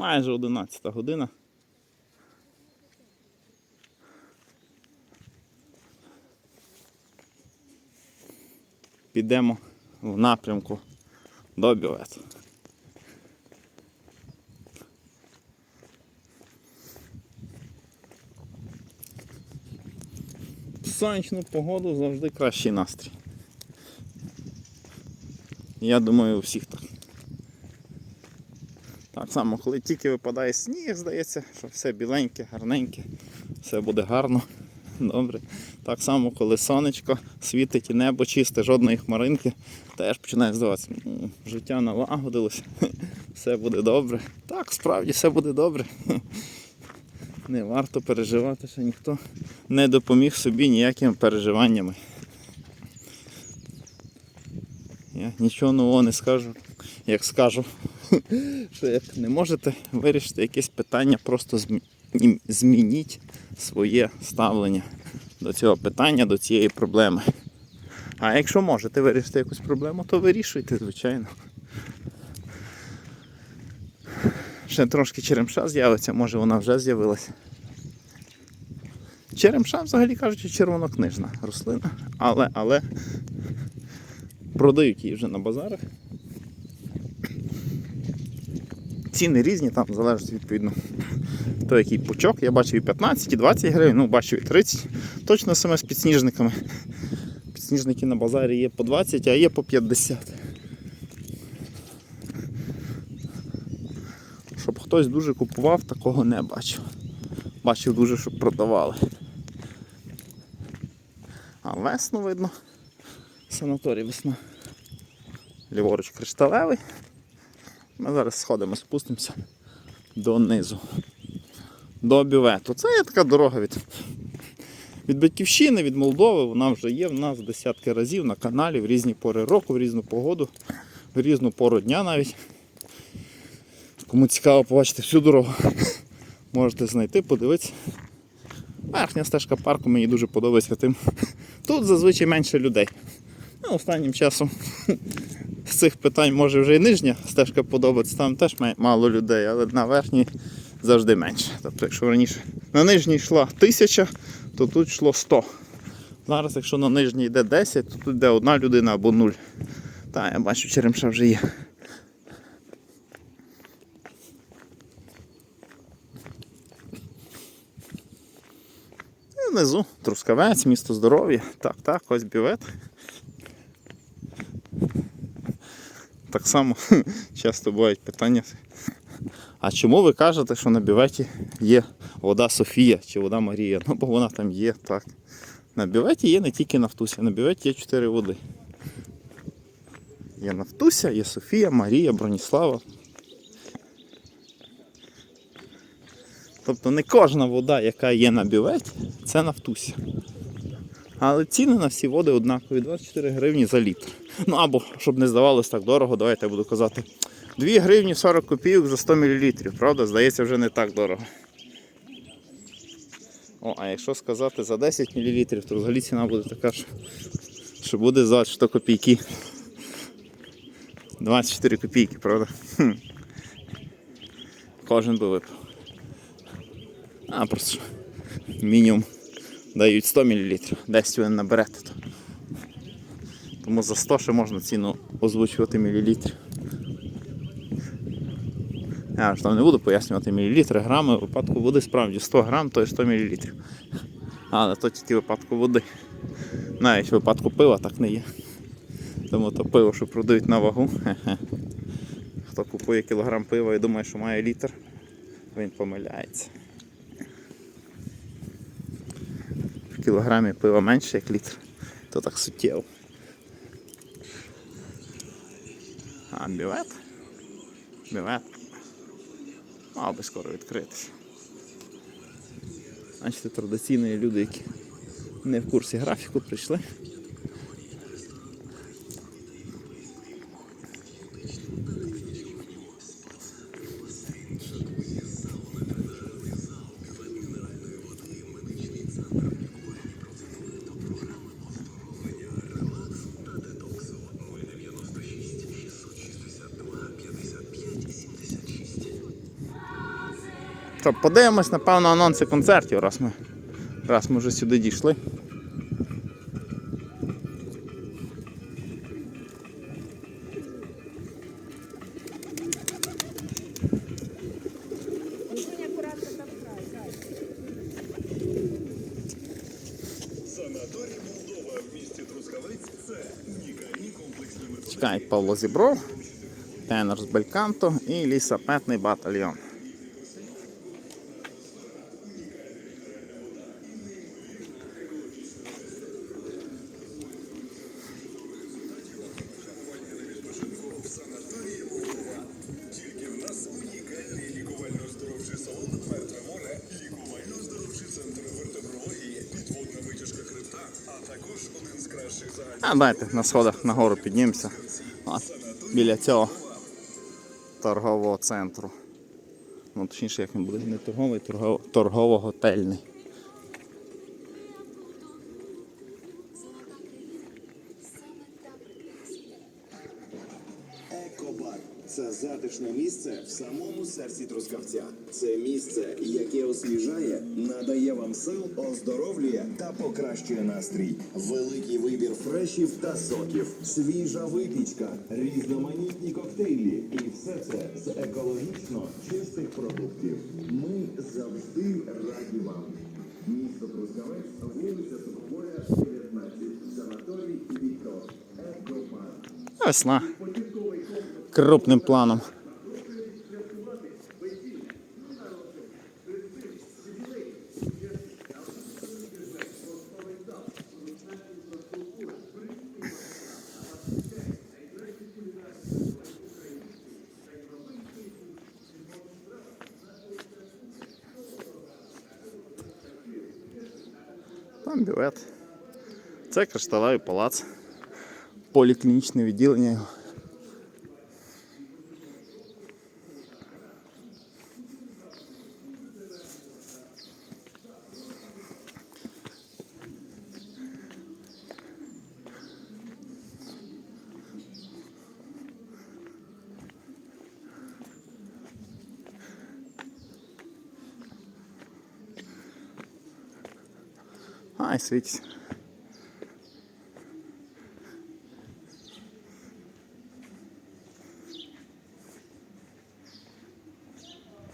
Майже 11 година. Підемо в напрямку до бювету. Сонячну погоду завжди кращий настрій. Я думаю, у всіх так. Так само, коли тільки випадає сніг, здається, що все біленьке, гарненьке, все буде гарно, добре. Так само, коли сонечко світить і небо чисте, жодної хмаринки, теж починає здаватися, життя налагодилося, все буде добре. Так, справді все буде добре. Не варто переживати, що ніхто не допоміг собі ніякими переживаннями. Я нічого нового не скажу, як скажу, що як не можете вирішити якесь питання, просто змініть своє ставлення до цього питання, до цієї проблеми. А якщо можете вирішити якусь проблему, то вирішуйте, звичайно. Ще трошки черемша з'явиться, може вона вже з'явилася. Черемша, взагалі кажучи, червонокнижна рослина, але, але продають її вже на базарах. Ціни різні, там залежить відповідно. То який пучок, я бачив і 15, і 20 гривень, ну бачив і 30. Точно саме з підсніжниками. Підсніжники на базарі є по 20, а є по 50. Щоб хтось дуже купував, такого не бачив. Бачив дуже, щоб продавали. А весну видно. Санаторій весна. Ліворуч кришталевий. Ми зараз сходимо, спустимося донизу. До бювету. Це є така дорога від, від Батьківщини, від Молдови. Вона вже є в нас десятки разів на каналі в різні пори року, в різну погоду, в різну пору дня навіть. Кому цікаво побачити всю дорогу, можете знайти, подивитися. Верхня стежка парку мені дуже подобається тим. Тут зазвичай менше людей. Ну, останнім часом цих питань може вже і нижня стежка подобається, там теж мало людей, але на верхній завжди менше. Тобто, якщо раніше на нижній йшла тисяча, то тут йшло 100. Зараз, якщо на нижній йде 10, то тут йде одна людина або нуль. Та, я бачу, черемша вже є. І внизу Трускавець, місто здоров'я. Так, так, ось бювет. Так само часто бувають питання. А чому ви кажете, що на бюветі є вода Софія чи вода Марія? Ну, бо вона там є, так. На бюветі є не тільки Нафтуся, на бюветі є чотири води. Є Нафтуся, є Софія, Марія, Броніслава. Тобто не кожна вода, яка є на бюветі, це Нафтуся. Але ціни на всі води однакові 24 гривні за літр. Ну або, щоб не здавалось так дорого, давайте я буду казати 2 гривні 40 копійок за 100 мл. Правда, здається, вже не так дорого. О, а якщо сказати за 10 мл, то взагалі ціна буде така, що, буде за 100 копійки. 24 копійки, правда? Хм. Кожен би випив. А, просто мінімум дають 100 мл, 10 ви не наберете. То. Тому за 100 ще можна ціну озвучувати мілілітрів. Я ж там не буду пояснювати мілілітри, грами, випадку води справді 100 грам, то є 100 мл. Але то тільки випадку води. Навіть випадку пива так не є. Тому то пиво, що продають на вагу. Хто купує кілограм пива і думає, що має літр, він помиляється. Кілограмі пива менше, як літр, то так суттєво. А бювет? Бювет. Мав би скоро відкритися. Бачите, традиційні люди, які не в курсі графіку, прийшли. Що, подивимось, напевно, анонси концертів, раз ми, раз ми вже сюди дійшли. Чекають Павло Зібров, тенор з Бельканто і лісапетний батальйон. А давайте на сходах нагору піднімемося. От, біля цього торгового центру. Ну, точніше, як він буде, не торговий, торгово- торгово-готельний. Затишне місце в самому серці Трускавця. Це місце, яке освіжає, надає вам сил, оздоровлює та покращує настрій. Великий вибір фрешів та соків, свіжа випічка, різноманітні коктейлі. І все це з екологічно чистих продуктів. Ми завжди раді вам. Місто Трускавець, вулиця Суховоля, 19, санаторій Віктор. Весна. Крупним планом. Там білет. Це кришталевий палац. Поліклінічне відділення Ah, ha, 6.